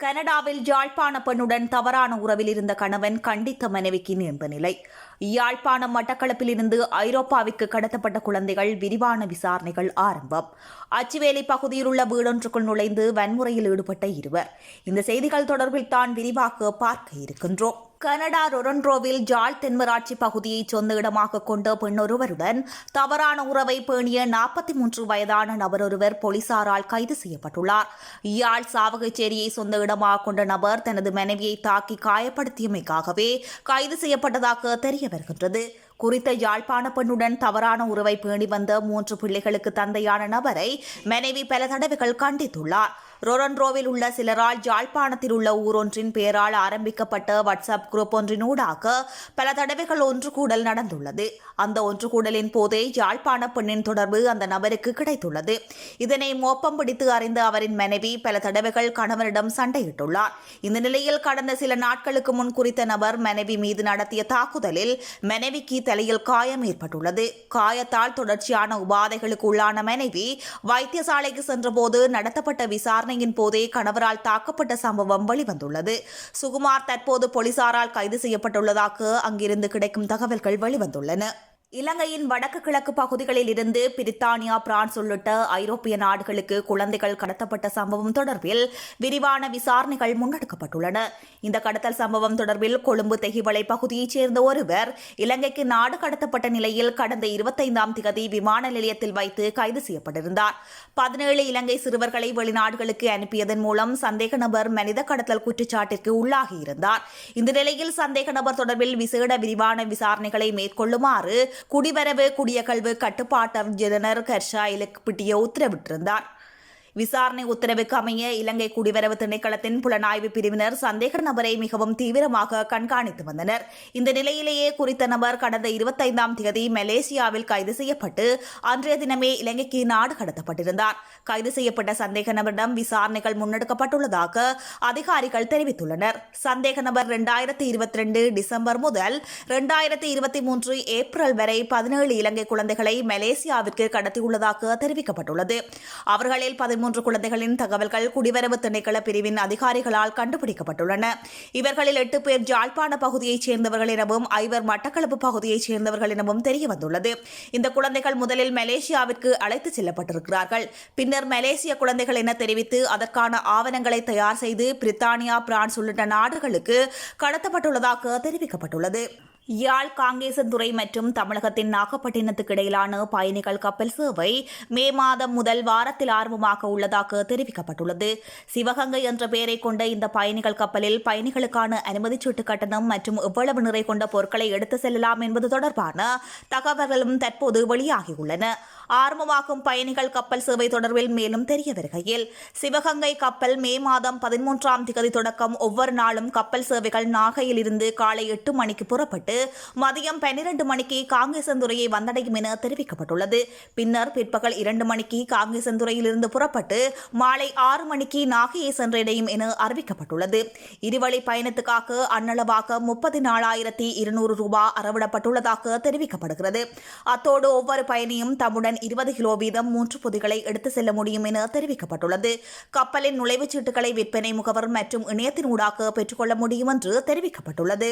கனடாவில் யாழ்ப்பாண பெண்ணுடன் தவறான உறவில் இருந்த கணவன் கண்டித்த மனைவிக்கு நேர்ந்த நிலை. யாழ்ப்பாணம் மட்டக்களப்பில் இருந்து ஐரோப்பாவிற்கு கடத்தப்பட்ட குழந்தைகள் விரிவான விசாரணைகள் ஆரம்பம். அச்சுவேலி பகுதியில் உள்ள வீடொன்றுக்குள் நுழைந்து வன்முறையில் ஈடுபட்ட இருவர். இந்த செய்திகள் தொடர்பில் தான் விரிவாக பார்க்க இருக்கின்றோம். கனடா ரொரன்ரோவில் ஜாழ் தென்மராட்சி பகுதியை சொந்த இடமாக கொண்ட பெண்ணொருவருடன் தவறான உறவை பேணிய நாற்பத்தி மூன்று வயதான நபரொருவர் போலீசாரால் கைது செய்யப்பட்டுள்ளார். யாழ் சாவகச்சேரியை சொந்த இடமாக கொண்ட நபர் தனது மனைவியை தாக்கி காயப்படுத்தியமைக்காகவே கைது செய்யப்பட்டதாக தெரிய வருகின்றது. குறித்த யாழ்ப்பாண பெண்ணுடன் தவறான உறவை பேணி வந்த மூன்று பிள்ளைகளுக்கு தந்தையான நபரை மனைவி பல தடவைகள் கண்டித்துள்ளார். ரொரன்ரோவில் உள்ள சிலரால் யாழ்ப்பாணத்தில் உள்ள ஊரொன்றின் பெயரால் ஆரம்பிக்கப்பட்ட வாட்ஸ்அப் குரூப் ஒன்றினூடாக பல தடவைகள் ஒன்று கூடல் நடந்துள்ளது. அந்த ஒன்று கூடலின் போதே யாழ்ப்பாண பெண்ணின் தொடர்பு அந்த நபருக்கு கிடைத்துள்ளது. இதனை மோப்பம் பிடித்து அறிந்த அவரின் மனைவி பல தடவைகள் கணவனிடம் சண்டையிட்டுள்ளார். இந்த நிலையில் கடந்த சில நாட்களுக்கு முன் குறித்த நபர் மனைவி மீது நடத்திய தாக்குதலில் மனைவிக்கு தலையில் காயம் ஏற்பட்டுள்ளது. காயத்தால் தொடர்ச்சியான உபாதைகளுக்கு உள்ளான மனைவி வைத்தியசாலைக்கு சென்றபோது நடத்தப்பட்ட விசாரணையின் போதே கணவரால் தாக்கப்பட்ட சம்பவம் வெளிவந்துள்ளது. சுகுமார் தற்போது போலீசாரால் கைது செய்யப்பட்டுள்ளதாக அங்கிருந்து கிடைக்கும் தகவல்கள் வெளிவந்துள்ளன. இலங்கையின் வடக்கு கிழக்கு பகுதிகளில் இருந்து பிரித்தானியா பிரான்ஸ் உள்ளிட்ட ஐரோப்பிய நாடுகளுக்கு குழந்தைகள் கடத்தப்பட்ட சம்பவம் தொடர்பில் விரிவான விசாரணைகள் முன்னெடுக்கப்பட்டுள்ளன. இந்த கடத்தல் சம்பவம் தொடர்பில் கொழும்பு தெகிவளை பகுதியைச் சேர்ந்த ஒருவர் இலங்கைக்கு நாடு கடத்தப்பட்ட நிலையில் கடந்த இருபத்தைந்தாம் திகதி விமான நிலையத்தில் வைத்து கைது செய்யப்பட்டிருந்தார். பதினேழு இலங்கை சிறுவர்களை வெளிநாடுகளுக்கு அனுப்பியதன் மூலம் சந்தேக நபர் மனித கடத்தல் குற்றச்சாட்டிற்கு உள்ளாகியிருந்தார். இந்த நிலையில் சந்தேக நபர் தொடர்பில் விசேட விரிவான விசாரணைகளை மேற்கொள்ளுமாறு குடிவரவு குடியகழ்வு கட்டுப்பாட்டு ஜெனரல் கர்ஷாயிலுக்கு பிட்டிய உத்தரவிட்டிருந்தார். விசாரணை உத்தரவுக்கு அமைய இலங்கை குடிவரவு திணைக்களத்தின் புலனாய்வு பிரிவினர் சந்தேக நபரை மிகவும் தீவிரமாக கண்காணித்து வந்தனர். இந்த நிலையிலேயே குறித்த நபர் கடந்த இருபத்தைந்தாம் தேதி மலேசியாவில் கைது செய்யப்பட்டு அன்றைய தினமே இலங்கைக்கு நாடு கடத்தப்பட்டிருந்தார். கைது செய்யப்பட்ட சந்தேக நபரிடம் விசாரணைகள் முன்னெடுக்கப்பட்டுள்ளதாக அதிகாரிகள் தெரிவித்துள்ளனர். சந்தேக நபர் இரண்டாயிரத்தி இருபத்தி ரெண்டு டிசம்பர் முதல் இரண்டாயிரத்தி இருபத்தி மூன்று ஏப்ரல் வரை பதினேழு இலங்கை குழந்தைகளை மலேசியாவிற்கு கடத்தியுள்ளதாக தெரிவிக்கப்பட்டுள்ளது. அவர்களில் பதிமூன்று குழந்தைகளின் தகவல்கள் குடிவரவு திணைக்கள பிரிவின் அதிகாரிகளால் கண்டுபிடிக்கப்பட்டுள்ளன. இவர்களில் எட்டு பேர் ஜாழ்ப்பாண பகுதியைச் சேர்ந்தவர்கள் எனவும் ஐவர் மட்டக்களப்பு பகுதியைச் சேர்ந்தவர்கள் எனவும் தெரியவந்துள்ளது. இந்த குழந்தைகள் முதலில் மலேசியாவிற்கு அழைத்துச் செல்லப்பட்டிருக்கிறார்கள். பின்னர் மலேசிய குழந்தைகள் என தெரிவித்து அதற்கான ஆவணங்களை தயார் செய்து பிரித்தானியா பிரான்ஸ் உள்ளிட்ட நாடுகளுக்கு கடத்தப்பட்டுள்ளதாக தெரிவிக்கப்பட்டுள்ளது. யாழ் காங்கேசன்துறை மற்றும் தமிழகத்தின் நாகப்பட்டினத்துக்கு இடையிலான பயணிகள் கப்பல் சேவை மே மாதம் முதல் வாரத்தில் ஆரம்பமாக உள்ளதாக தெரிவிக்கப்பட்டுள்ளது. சிவகங்கை என்ற பெயரை கொண்ட இந்த பயணிகள் கப்பலில் பயணிகளுக்கான அனுமதிச் சீட்டு கட்டணம் மற்றும் எவ்வளவு நிறை கொண்ட பொருட்களை எடுத்து செல்லலாம் என்பது தொடர்பான தகவல்களும் தற்போது வெளியாகியுள்ளன. ஆரம்பமாகும் பயணிகள் கப்பல் சேவை தொடர்பில் மேலும் தெரிய வருகையில் சிவகங்கை கப்பல் மே மாதம் பதிமூன்றாம் திகதி தொடக்கம் ஒவ்வொரு நாளும் கப்பல் சேவைகள் நாகையில் இருந்து காலை எட்டு மணிக்கு புறப்பட்டு மதியம் பன்னிரண்டு மணிக்கு காங்கேசந்துறையை வந்தடையும் என தெரிவிக்கப்பட்டுள்ளது. பின்னர் பிற்பகல் இரண்டு மணிக்கு காங்கேசந்துறையிலிருந்து புறப்பட்டு மாலை ஆறு மணிக்கு நாகையை சென்றடையும் என அறிவிக்கப்பட்டுள்ளது. இருவழி பயணத்துக்காக அன்னளவாக முப்பத்தி நாலாயிரத்தி இருநூறு ரூபாய் அறவிடப்பட்டுள்ளதாக தெரிவிக்கப்படுகிறது. அத்தோடு ஒவ்வொரு பயணியும் தம்முடன் இருபது கிலோ வீதம் மூன்று பொதிகளை எடுத்து செல்ல முடியும் என தெரிவிக்கப்பட்டுள்ளது. கப்பலின் நுழைவுச் சீட்டுகளை விற்பனை முகவர் மற்றும் இணையத்தின் ஊடாக பெற்றுக்கொள்ள முடியும் என்று தெரிவிக்கப்பட்டுள்ளது.